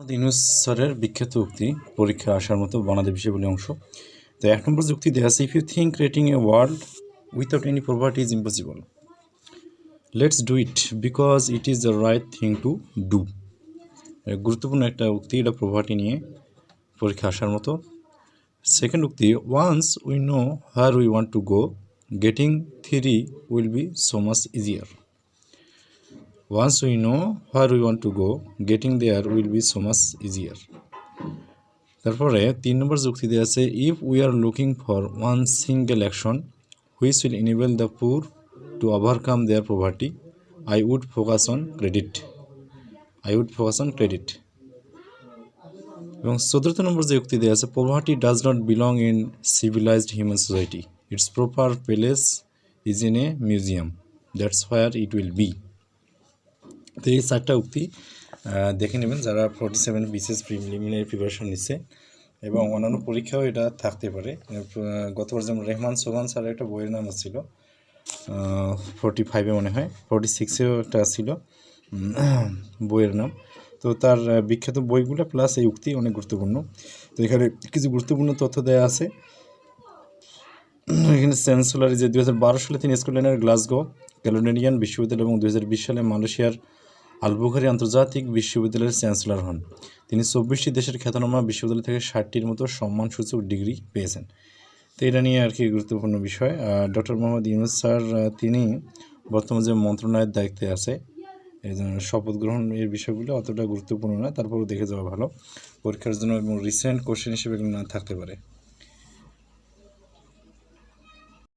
ইউনুস স্যারের বিখ্যাত উক্তি, পরীক্ষা আসার মতো বাংলাদেশ বিষয়বলী অংশ। তো এক নম্বর যুক্তি দেওয়া আছে if you think creating a world without any property is impossible let's do it because it is the right thing to do গুরুত্বপূর্ণ একটা উক্তি, এটা প্রপার্টি নিয়ে পরীক্ষা আসার মতো। সেকেন্ড উক্তি once we know where we want to go getting three will be so much easier Once we know where we want to go, getting there will be so much easier. তারপরে তিন নম্বর যুক্তি দেওয়া আছে if we are looking for one single action which will enable the poor to overcome their poverty I would focus on credit I would focus on credit এবং চতুর্থ নম্বর যে উক্তি দেওয়া আছে poverty does not belong in civilized human society its proper place is in a museum that's where it will be তো এই চারটা উক্তি দেখে নেবেন যারা forty seven BCS preliminary preparation নিচ্ছে এবং অন্যান্য পরীক্ষাও এটা থাকতে পারে। গতবার যেমন রেহমান সোহান স্যারের একটা বইয়ের নাম ছিল ফোর্টি ফাইভে মনে হয় ফোর্টি সিক্সেও একটা ছিল বইয়ের নাম। তো তার বিখ্যাত বইগুলো প্লাস এই উক্তি অনেক গুরুত্বপূর্ণ। তো এখানে কিছু গুরুত্বপূর্ণ তথ্য দেওয়া আছে। এখানে চ্যান্সেলর যে দু হাজার বারো সালে তিনি স্কটল্যান্ডের গ্লাসগো, ক্যালোডেনিয়ান বিশ্ববিদ্যালয় এবং দু হাজার বিশ সালে মালয়েশিয়ার আলবুখারি আন্তর্জাতিক বিশ্ববিদ্যালয়ের চ্যান্সেলর হন। তিনি চব্বিশটি দেশের খ্যাতনামা বিশ্ববিদ্যালয় থেকে ষাটটির মতো সম্মানসূচক ডিগ্রি পেয়েছেন। তো এটা নিয়ে আর কি গুরুত্বপূর্ণ বিষয়। ডক্টর মোহাম্মদ ইউনুস স্যার তিনি বর্তমান যে মন্ত্রণালয়ের দায়িত্বে আছে, এই জন্য শপথ গ্রহণ এর বিষয়গুলো অতটা গুরুত্বপূর্ণ না, তারপরেও দেখে যাওয়া ভালো। পরীক্ষার জন্য এবং রিসেন্ট কোশ্চেন হিসেবে না থাকতে পারে।